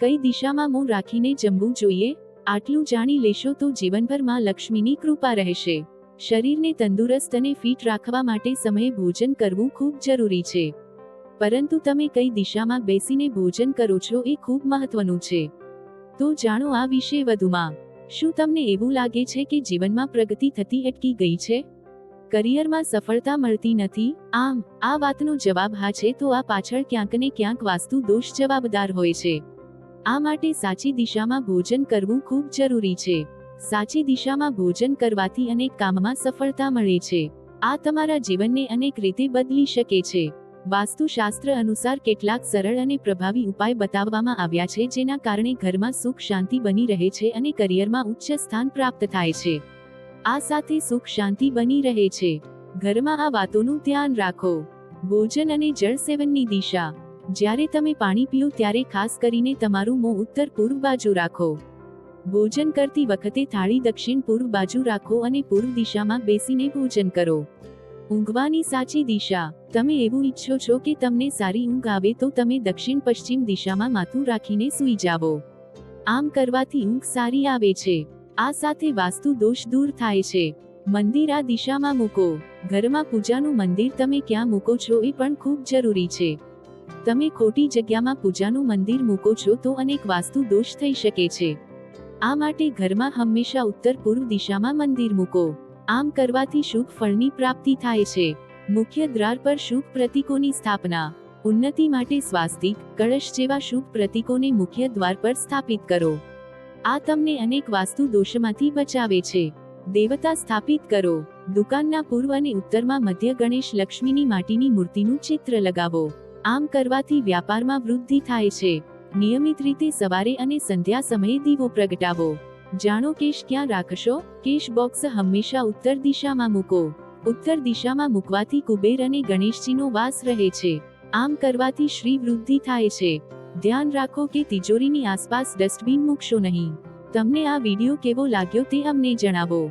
કઈ દિશામાં મોં રાખીને જમવું જોઈએ, આટલું જાણી લેશો તો જીવનભરમાં લક્ષ્મીની કૃપા રહેશે. શરીરને તંદુરસ્ત અને ફિટ રાખવા માટે સમયે ભોજન કરવું ખૂબ જરૂરી છે. પરંતુ તમે કઈ દિશામાં બેસીને ભોજન કરો છો એ ખૂબ મહત્વનું છે. તો જાણો આ વિશે વધુમાં. શું તમને એવું લાગે છે કે જીવનમાં પ્રગતિ થતી અટકી ગઈ છે? કરિયરમાં સફળતા મળતી નથી, આમ, આ વાતનો જવાબ હા છે તો આ પાછળ ક્યાંક ને ક્યાંક વાસ્તુ દોષ જવાબદાર હોય છે. આ માટે સાચી દિશામાં ભોજન કરવું ખૂબ જરૂરી છે. સાચી દિશામાં ભોજન કરવાથી અનેક કામમાં સફળતા મળે છે. આ તમારા જીવનને અનેક રીતે બદલી શકે છે. વાસ્તુશાસ્ત્ર અનુસાર કેટલાક સરળ અને પ્રભાવી ઉપાય બતાવવામાં આવ્યા છે જેના કારણે ઘરમાં સુખ શાંતિ બની રહે છે અને કરિયરમાં ઉચ્ચ સ્થાન પ્રાપ્ત થાય છે. આ સાથે સુખ શાંતિ બની રહે છે. ઘરમાં આ વાતોનું ધ્યાન રાખો. ભોજન અને જળ સેવનની દિશા. જ્યારે તમે પાણી પીઓ ત્યારે ખાસ કરીને તમારું મોં ઉત્તર પૂર્વ બાજુ રાખો. ભોજન કરતી વખતે થાળી દક્ષિણ પૂર્વ બાજુ રાખો અને પૂર્વ દિશામાં બેસીને ભોજન કરો. ઊંઘવાની સાચી દિશા. તમે એવું ઈચ્છો છો કે તમને સારી ઊંઘ આવે તો તમે દક્ષિણ પશ્ચિમ દિશામાં માથું રાખીને સૂઈ જાઓ. આમ કરવાથી ઊંઘ સારી આવે છે. આ સાથે વાસ્તુ દોષ દૂર થાય છે. મંદિર આ દિશામાં મૂકો. ઘરમાં પૂજાનું મંદિર તમે ક્યાં મૂકો છો એ પણ ખૂબ જરૂરી છે. તમે ખોટી જગ્યામાં પૂજાનું મંદિર મૂકો છો તો અનેક વાસ્તુ દોષ થઈ શકે છે. આ માટે ઘરમાં હંમેશા ઉત્તર પૂર્વ દિશામાં મંદિર મૂકો. આમ કરવાથી શુભ ફળની પ્રાપ્તિ થાય છે. મુખ્ય દ્વાર પર શુભ પ્રતીકોની સ્થાપના. ઉન્નતિ માટે સ્વાસ્તિક, કળશ જેવા શુભ પ્રતીકોને મુખ્ય દ્વાર પર સ્થાપિત કરો. આ તમને અનેક વાસ્તુ દોષમાંથી બચાવે છે. દેવતા સ્થાપિત કરો. દુકાનના પૂર્વ અને ઉત્તરમાં મધ્ય ગણેશ લક્ષ્મીની માટીની મૂર્તિનું ચિત્ર લગાવો. આમ કરવાથી વ્યાપારમાં વૃદ્ધિ થાય છે. નિયમિત રીતે સવારે અને સંધ્યા સમયે દીવો પ્રગટાવો. જાણો કેશ ક્યાં રાખશો? કેશ બોક્સ હંમેશા ઉત્તર દિશામાં મૂકો. ઉત્તર દિશામાં મૂકવાથી કુબેર અને ગણેશજીનો વાસ રહે છે. આમ કરવાથી શ્રી વૃદ્ધિ થાય છે. ધ્યાન રાખો કે તિજોરીની આસપાસ ડસ્ટબિન મૂકશો નહીં. તમને આ વીડિયો કેવો લાગ્યો તે અમને જણાવો.